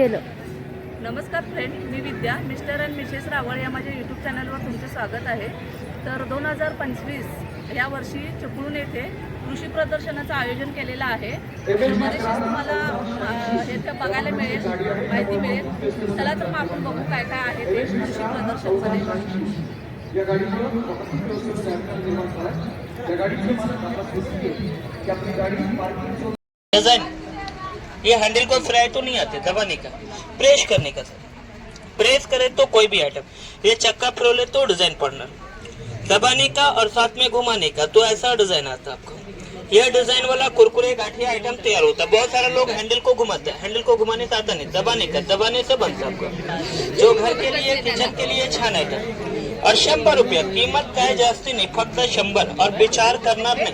केलं. नमस्कार friend me Vidya mister and Mrs Rawal या माझ्या यूट्यूब चॅनलवर तुमचे स्वागत आहे. तर दोन हजार पंचवीस या वर्षी चिपळूण येथे कृषी प्रदर्शनाचं आयोजन केलेलं आहे. बरेचसे तुम्हाला इथं बघायला मिळेल माहिती मिळेल. चला तर मग आपण बघू काय काय आहे ते कृषी प्रदर्शनमध्ये या हैंडल को फ्राई तो नहीं आते दबाने का प्रेस करने का सर। प्रेस करे तो कोई भी आइटम ये चक्का प्रोले तो डिज़ाइन पड़ना दबाने का और साथ में घुमाने का तो ऐसा डिज़ाइन आता आपको। यह डिज़ाइन वाला कुरकुरे गाठिया आइटम तैयार होता है। बहुत सारे लोग हैंडल को घुमाते हैं। हैंडल को घुमाने से आता नहीं। दबाने का, दबाने से बनता है जो घर के लिए किचन के लिए छान आइटम और शंभर रुपया, कीमत काय जास्ती नाही, फक्त शंभर और विचार करणार नाही।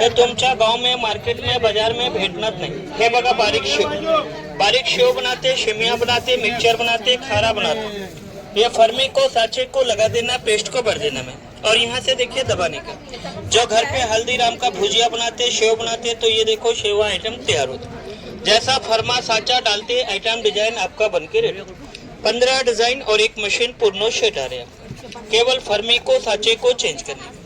हे तुमच्या गाव में मार्केट में बाज़ार में भेटणार नाही। हे बघा बारीक शेव। बारीक शेव बनाते, शिमिया बनाते मिक्सचर बनाते, खारा बनाते। ये फर्मी को, साचे को लगा देना पेस्ट को भर देना में। और यहाँ से देखिए दबाने का। जो घर पे हल्दीराम का भुजिया बनाते शेव बनाते तो ये देखो शेवा आइटम तैयार होता जैसा फरमा साचा डालते आइटम डिज़ाइन आपका बन के रेडी पंद्रह डिज़ाइन और एक मशीन पूर्ण शेट आ रहा केवल फर्मी को साचे को चेंज करने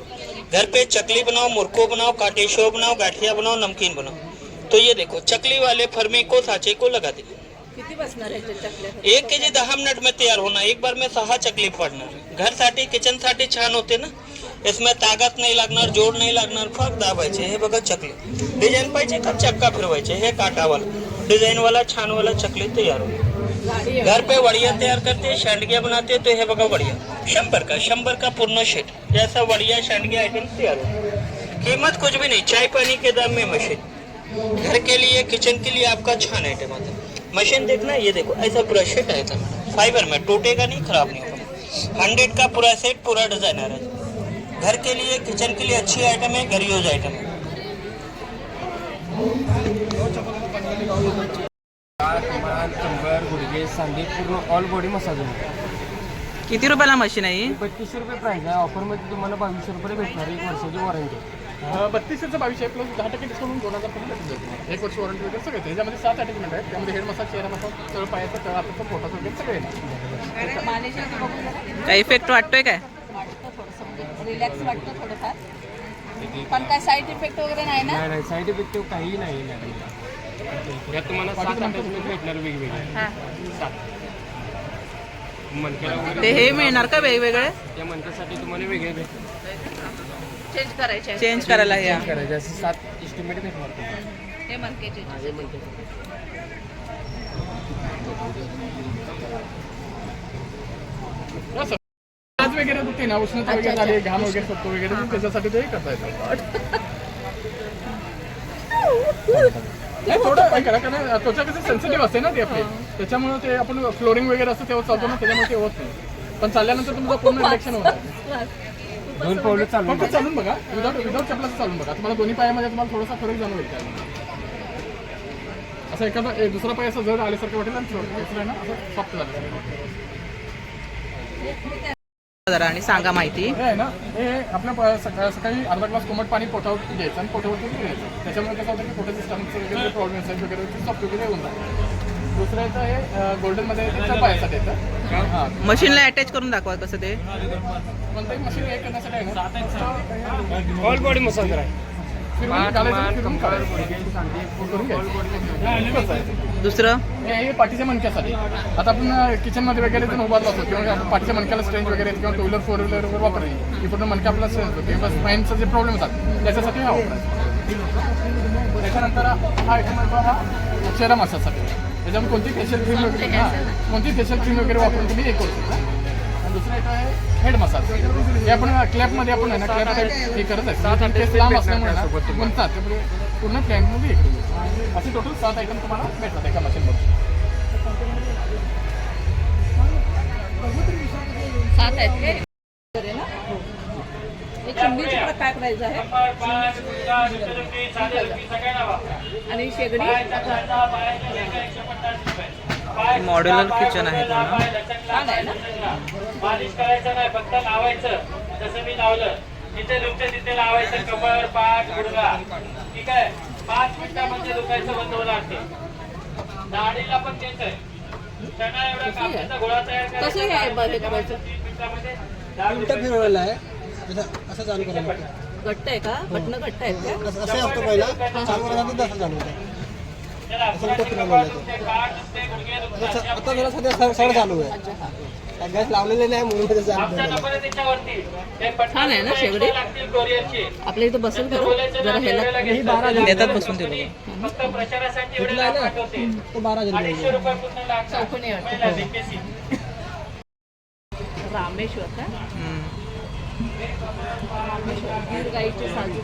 घर पे चकली बनाओ मुरको बनाओ काटे शो बनाओ गाठिया बनाओ नमकीन बनाओ। तो ये देखो चकली वाले फर्मी को साचे को लगा देंगे चकल्या एक के जी दहा मिनट में तैयार होना एक बार में सहा चकली पडणार घरसाठी किचन साठी छान होते ना, इसमें ताकद नाही लागणार जोड नाही लागणार फक्त दाबायचे हे बघा चकली। डिझाईन पाहिजे का चक्का हे काटावाला डिझाईन वाला, छान वाला चकली तयार होईल घर पे वड़िया तैयार करते हैं शांडगिया बनाते हैं तो ये बघा वड़िया। शंबर का शंबर का पूर्ण सेट जैसा वड़िया शांडगिया आइटम तैयार हो। कीमत कुछ भी नहीं, चाय पानी के दाम में मशीन घर के लिए किचन के लिए आपका छान आइटम आता है। मशीन देखना, ये देखो, ऐसा पूरा सेट आया था। फाइबर में टूटेगा नहीं, खराब नहीं होगा। हंड्रेड का पूरा सेट पूरा डिजाइनर है। घर के लिए किचन के लिए अच्छी आइटम है घर यूज आइटम है हात मान कंबर गुडघे सांधे पूर्ण ऑल बॉडी मसाज किती रुपयाला मशीन आहे ही? बत्तीसशे रुपये प्राईस आहे. ऑफरमध्ये तुम्हाला बावीसशे रुपये भेटणार एक वर्षाची वॉरंटी बत्तीसचं बावीसशे प्लस दहा टक्के डिस्काउंट दोन हजार पर्यंत एक वर्ष वॉरंटी वगैरे सगळे. ह्याच्यामध्ये सात अटॅचमेंट आहेत. त्यामध्ये हेड मसाज चेहरा मसाज तळ पायाचा तळ हाताचा पोटाचा वगैरे सगळे काय इफेक्ट वाटतोय काय? वाटतं थोडंसं म्हणजे रिलॅक्स वाटतं थोडंफार. पण काय साईड इफेक्ट वगैरे नाही ना? नाही नाही. साईड इफेक्ट काहीही नाही मॅडम यात तुम्हाला सात अटॅचमेंट भेटणार वेगवेगळे. हां. सात. ते हे मिळणार का वेगवेगळे? त्या मणक्यासाठी तुम्हाला वेगळे भेटणार चेंज करायचे आहे. चेंज करायला या. करायचे असे सात इस्टिमेट भेटणार तुम्हाला हे मनकेचे हे मणके असं. आज वगैरे दुखते ना उष्णता वगैरे झाली घाम वगैरे वगैरे त्याच्यासाठी ते करता येतं. नाही, थोडं काय करा कारण त्वचा कसं सेन्सिटिव्ह असते ना ती आपली. त्याच्यामुळे ते आपण फ्लोरिंग वगैरे असतं तेव्हा चालतो ना त्याच्यामुळे ते होत नाही. पण चालल्यानंतर तुमचं पूर्ण इन्फेक्शन होणार दोन पावलं चालू फक्त चालून बघा. विदाउट विदाउट चपलाचं चालून बघा. तुम्हाला दोन्ही पायामध्ये तुम्हाला थोडासा फरक जाणवेल त्यामध्ये. असं एखादा दुसरा पाय असं जड आल्यासारखं वाटेल आणि आहे ना असं सॉफ्ट झालं जरा आणि सांगा माहिती. हे आहे ना हे आपल्या सकाळी अर्धा ग्लास कोमट पाणी पोटावरती घ्यायचं आणि पोटावरती घ्यायचं त्याच्यामुळे कसं होतं की पोटाचे स्टमचं वगैरे प्रॉब्लेम असेल वगैरे ते सॉफ्ट वगैरे होऊन जातं. दुसरं येतं हे गोल्डनमध्ये येतं. हां. मशीनला अटॅच करून दाखवा कसं ते. कोणतंही मशीन हे करण्यासाठी आहे ना ऑल बॉडी मसाज आहे फिरवून मान घालायचं, मान फिरवून कंबर काढायचं. गुडघे सांधे करून घ्यायचं. बस आहे. दुसरं? हे हे पाठीच्या मणक्यासाठी आता आपण किचनमध्ये वगैरे जर उभारलो असतो किंवा आपण पाठीच्या मणक्याला स्ट्रेंज वगैरे किंवा टू व्हीलर फोर व्हीलर वगैरे वापरली की पूर्ण मणक्या आपला स्ट्रेंज होतो किंवा स्पाईनचा जे प्रॉब्लेम होतात त्याच्यासाठी हा वापरायचा त्याच्यानंतर हा आयटम हा चेहरा मसाजसाठी त्याच्यामध्ये कोणती फेशियल क्रीम वगैरे हा कोणती फेशियल क्रीम वगैरे वापरून तुम्ही हे करू शकता. दुसरं आहे हेड मसाज हे आपण क्लॅपमध्ये आपण आहे ना क्लॅप हे करत आहे. सात आठ लांब असल्यामुळे त्यामुळे पूर्ण हे करू असे टोटल सात आयटम तुम्हाला भेटतात एका मशीनमध्ये सात आहेत काय? प्राईज आहे? आणि शेगडी? मॉड्युलर किचन आहे पूर्ण छान आहे ना? मालिश करायचं नाही फक्त लावायचं. जसं मी लावलं जिथे दुखते तिथे लावायचं कमर पाठ गुडघा. ठीक आहे. पाच मिनिटामध्ये दुखायचं बंद होणार ते. दाढीला पण तेच आहे. कसं आहे? ब- हे करायचं उलटं फिरवलेलं आहे. असं असं चालू करायला लागतं. घट्ट आहे का? बटणं घट्ट आहेत का? असं असं असतं पहिला. चालू करायला असं चालू होतं. असं उलटं फिरवलेलं आहे ते. असं- आता जरा सध्या सर सर चालू आहे. गॅस लावलेले नाही म्हणून छान आहे ना शेगडी? आपल्या इथं बसेल खरं जरा ह्याला ही बारा देतात बसून ते आहे बारा वाटतं रामेश्वर का. रामेश्वर गीर गाईचे साजू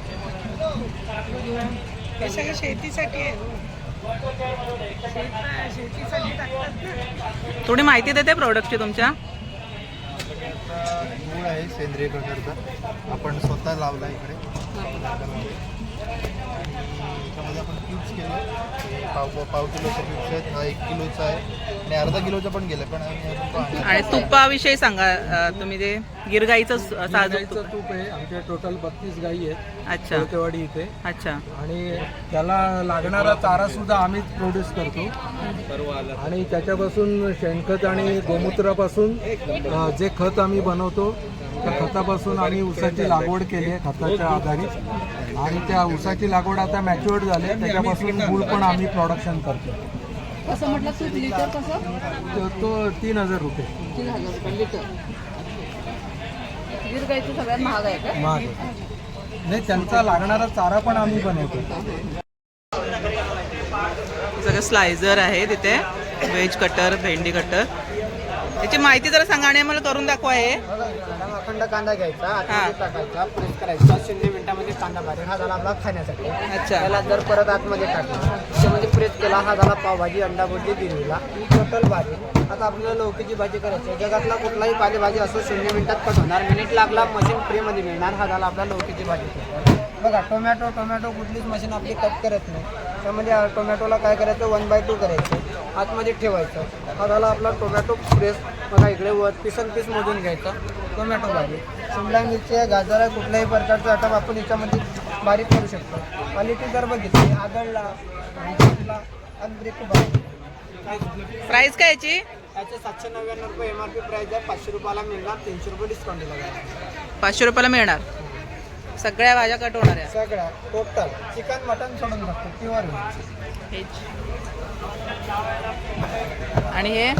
थोडी माहिती देते प्रोडक्टची तुमच्या. मूळ आहे सेंद्रिय प्रकारचा आपण स्वतः लावला इकडे. आणि याच्यामध्ये आपण क्यूब्स केले. पाव पाव किलोचे क्यूब्स आहेत. हा एक किलोचा आहे. आणि अर्धा किलोचा पण गेला पण आम्ही अजून तो आणला आणि तुपाविषयी सांगा अं, तुम्ही ते गिरगाईचं स- साजूक गाईचं तूप तूप आहे. आमच्या टोटल बत्तीस गाई आहेत. अच्छा. कोळपेवाडी इथे. अच्छा. आणि त्याला लागणारा चारा सुद्धा आम्हीच प्रोड्यूस करतो. आणि त्याच्यापासून शेणखत आणि गोमूत्रापासून अ, जे खत आम्ही बनवतो त्या खतापासून आम्ही ऊसाची लागवड केली आहे खताच्या आधारित. आणि त्या ऊसाची लागवड आता मॅच्युअर्ड झाली आहे. त्याच्यापासून गुळ पण आम्ही प्रोडक्शन करतो कसं म्हटलं तू? लिटर कसं? तो तो तीन हजार रुपये. तीन हजार रुपये लिटर. गीर गाईचं सगळ्यात महाग आहे का? महाग आहे. नाही त्यांचा लागणारा चारा पण आम्ही बनवतो सगळं स्लायझर आहे तिथे. व्हेज कटर भेंडी कटर त्याची माहिती जरा सांगा आणि आम्हाला करून दाखवा हे. अखंड कांदा घ्यायचा. आतमध्ये टाकायचा प्रेस करायचा. शून्य मिनिटामध्ये कांदा बारीक हा झाला आपला खाण्यासाठी. अच्छा. त्याला जर परत आतमध्ये टाकला त्याच्यामध्ये प्रेस केला हा झाला पावभाजी अंडा भुर्जी बिर्याणीला टोटल भाजी आता आपल्याला लौकीची भाजी करायची आहे. जगातला कुठलाही पालेभाजी असो शून्य मिनिटात कट होणार. मिनिट लागला मशीन फ्रीमध्ये मिळणार. हा झाला आपला लौकीची भाजी. बघा टोमॅटो टोमॅटो कुठलीच मशीन आपली कट करत नाही. त्यामध्ये आ- टोमॅटोला काय करायचं? वन बाय टू करायचं. आतमध्ये ठेवायचं. हा झाला आपला टोमॅटो प्रेस बघा इकडे वर पिसन पीस मोजून घ्यायचा. टोमॅटो भाजी शिमला मिरची गाजर कुठल्याही प्रकारचा आटम आपण याच्यामध्ये बारीक करू शकतो. क्वालिटी जर बघितली आदळला अनब्रेक भाजी प्राइस काय याची? याचे सातशे नव्याण्णव रुपये एम आर पी प्राईस आहे. पाचशे रुपयाला मिळणार तीनशे रुपये डिस्काउंट दिला पाचशे रुपयाला मिळणार? सगळ्या भाज्या कट होणार आहे सगळ्या टोटल चिकन मटन सोडून फक्त प्युअर आणि हे?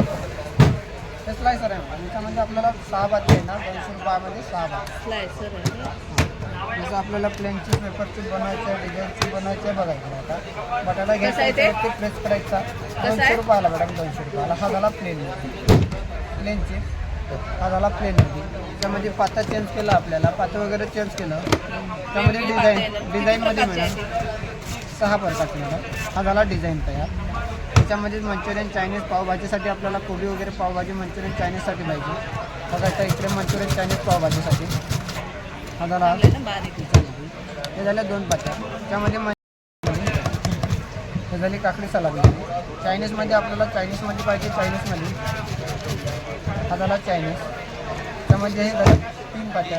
हे स्लायसर आहे मॅडम. याच्यामध्ये आपल्याला सहा भात येणार दोनशे रुपयामध्ये सहा भात स्लायसर आहे. जसं आपल्याला प्लेनची पेपरची बनायचं आहे डिझाईनची बनायचं आहे. बघायचं आता. बटाटा आहे घ्यायचा ते? ते प्रेस करायचा? दोनशे रुपयाला मॅडम दोनशे रुपयाला. हा झाला प्लेन प्लेनची हा झाला प्लेन त्यामध्ये पाता चेंज केला आपल्याला. पातं वगैरे चेंज केलं. त्यामध्ये डिझाईन डिझाईनमध्ये मिळेल सहा प्रकारचे मॅडम हा झाला डिझाईन तयार. त्याच्यामध्ये मंचुरियन चायनीज पावभाजीसाठी आपल्याला कोबी वगैरे पावभाजी मंचुरियन चायनीजसाठी पाहिजे. बघा आता इकडे मंचुरियन चायनीज पावभाजीसाठी हा झाला. हे झाल्या दोन पात्या. त्यामध्ये हे झाली काकडी सलाद चायनीजमध्ये आपल्याला चायनीजमध्ये पाहिजे चायनीजमध्ये हा झाला चायनीज. त्यामध्ये हे झालं तीन पात्या.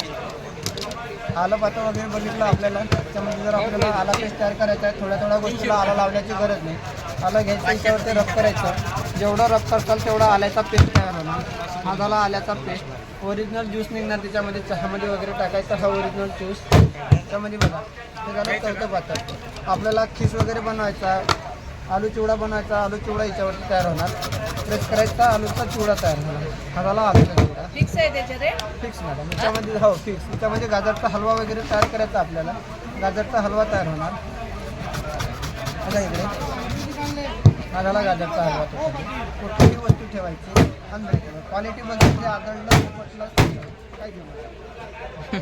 आलं पातं वगैरे बघितलं आपल्याला. त्यामध्ये जर आपल्याला आला पेस्ट तयार करायचा आहे थोड्या थोड्या गोष्टीला आला लावण्याची गरज नाही. आलं घ्यायचं याच्यावरती रब करायचं. जेवढं रब करताल तेवढा आल्याचा पेस्ट तयार होणार. हा झाला आल्याचा पेस्ट ओरिजिनल ज्यूस निघणार त्याच्यामध्ये चहामध्ये वगैरे टाकायचा हा ओरिजिनल ज्यूस त्यामध्ये बघा. हे झालं चौथं पात्र आपल्याला खीस वगैरे बनवायचा आलू चिवडा बनवायचा आलू चिवडा याच्यावरती तयार होणार. प्रेस करायचा आलूचा चिवडा तयार होणार. हा झाला आलूचा चिवडा. फिक्स आहे त्याचे रेट फिक्स मॅडम याच्यामध्ये हो फिक्स याच्यामध्ये गाजरचा हलवा वगैरे तयार करायचा आपल्याला. गाजरचा हलवा तयार होणार. बघा इकडे. हा झाला गाजरचा हलवा तो कुठलीही वस्तू ठेवायची अनब्रेकेबल क्वालिटी बघितली आदळलं पटलं काय घेऊ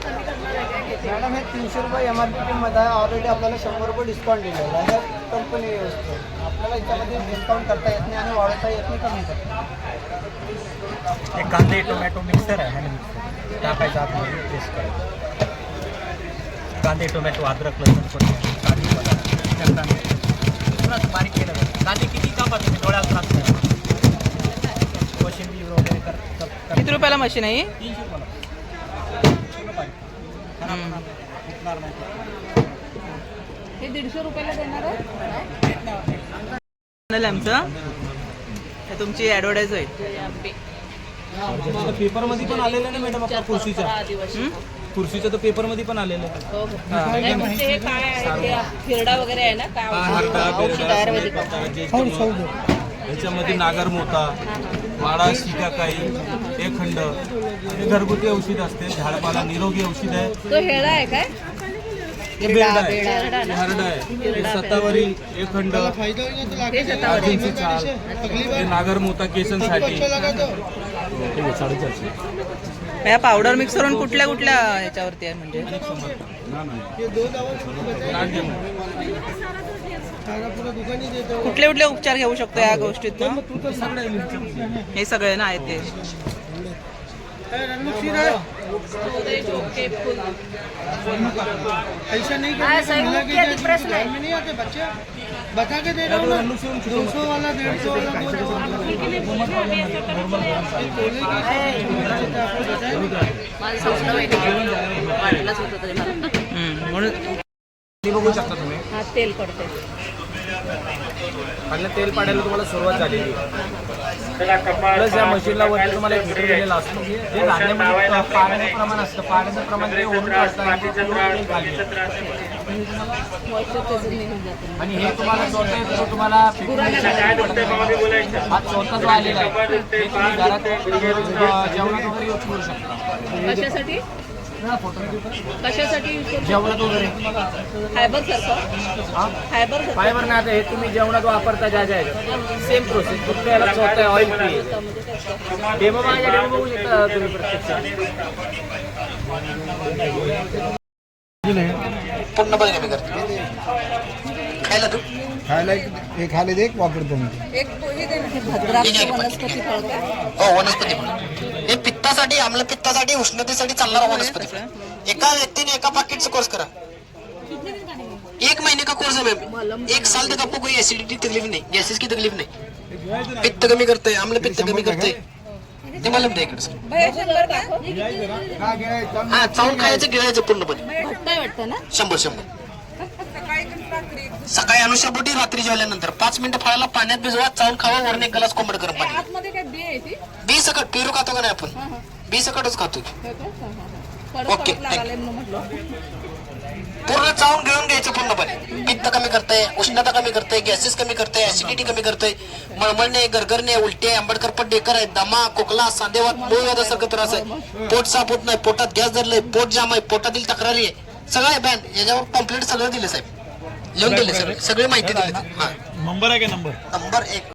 मॅडम हे तीनशे रुपये एम आर पी किंमत आहे. ऑलरेडी आपल्याला शंभर रुपये डिस्काउंट दिलेला आहे. कंपनी वस्तू आपल्याला याच्यामध्ये डिस्काउंट करता येत नाही आणि वाढवता येत नाही कमी करता एक कांदे टोमॅटो मिक्सर आहे मिक्सर टाकायचं आतमध्ये पेस्ट करायचं. कांदे टोमॅटो अद्रक लसूण कांदे बटाटा, त्या कांदे पुन्हा बारीक केलं जातं. कांदे किती कापा तुम्ही? डोळ्यात लागतं कोशिंबीर वगैरे कर कर- कर- किती रुपयाला मशीन आहे ही? तीनशे रुपयाला. हे दीडशे रुपयाला देणार आहे? आमचं. हे तुमची ॲडव्हर्टाईज होईल पेपरमध्ये पण आलेलं ना मॅडम आपल्या खुर्शीच्या खुर्शीचं तर पेपरमध्ये पण आलेलं आहे. हो हो. नाही, हे काय आहे? ते हिरडा वगैरे आहे ना? काय याच्यामध्ये नागरमोता वाडा शिकाकाई हे खंड. हे घरगुती औषध असते झाडपाला निरोगी औषध आहे. तो हेळा आहे काय? बेरडा आहे. हे? हरडा आहे. हे सत्तावरी हे खंड. हे शतावरी आजींची चाल. हे नागरमोता केसांसाठी या पावडर मिक्स करून कुठल्या कुठल्या ह्याच्यावरती आहे म्हणजे? कुठले कुठले उपचार घेऊ शकतो या गोष्टीत हे सगळे ना आहेत ते. चोरे, चोपटे, फुल. हाँ, सही में क्या डिप्रेशन है? बता के दे रहा हूँ दो सौ वाला डेढ़ सौ वाला मला हम्म, म्हणून बघू शकता तुम्ही हा तेल पडते आणि तेल पाडायला तुम्हाला सुरुवात झालेली प्लस या मशीनला वरती तुम्हाला एक मीटर दिलेला असतो. जे धान्यामध्ये पाण्याचं प्रमाण असतं. पाण्याचं प्रमाण ते ओढून काढतं आणि हे तुम्हाला स्वतः तुम्हाला हा जो आलेला आहे. घरात जेवणात वगैरे यूज करू शकता. कशासाठी? जेवणात वगैरे. फायबर सारखं? हा? फायबर फायबर नाही आता हे तुम्ही जेवणात वापरता ज्या ज्या सेम प्रोसेस फक्त याला स्वतः ऑइल फ्री? डेमो माझ्या डेमो बघू शकता तुम्ही प्रत्यक्षात. पूर्णपणे कमी करते. खायला तू? खायला एक खायला दे एक वापरतो मी. एक दे ना, हे भद्राक्ष वनस्पती फळ काय? हो वनस्पती फळ. हे पित्तासाठी आम्ल पित्तासाठी उष्णतेसाठी चालणारा वनस्पती. एका व्यक्तीने एका पाकिटचा कोर्स करा. एक महीने का कोर्स है मैम एक साल तक आपको कोई एसिडिटी तकलीफ नहीं. गैसेस की तकलीफ नहीं. पित्त कमी करते आम्ल पित्त कमी करते ते मला इकडे सर. हा चावून खायचं गिळायचं पूर्णपणे. घट्ट आहे वाटतं ना? शंभर शंभर. सकाळी अनुषापोटी रात्री जेवल्यानंतर. पाच मिनिटं फळाला पाण्यात भिजवा चावून खावा वरून एक ग्लास कोंबड गरम पाणी बी सकट पेरू खातो का नाही आपण? बी सकटच खातो ओके, पूर्ण चावून गिळून घ्यायचं पूर्णपणे. पित्त कमी करतंय उष्णता कमी करतंय गॅसेस कमी करतंय ऍसिडिटी कमी करतंय मळमळणे गरगरणे उलटे आंबडकर डेकर आहे दमा खोकला सांधेवात मूळव्याधासारखा त्रास आहे. पोट साफ होत नाही पोटात गॅस धरलंय पोट जाम आहे पोटातील तक्रारी आहे. सगळं आहे बॅन. याच्यावर कंप्लीट सगळं दिलं साहेब. लिहून दिले सगळे. सगळी माहिती दिली हा. नंबर आहे का नंबर? नंबर एक.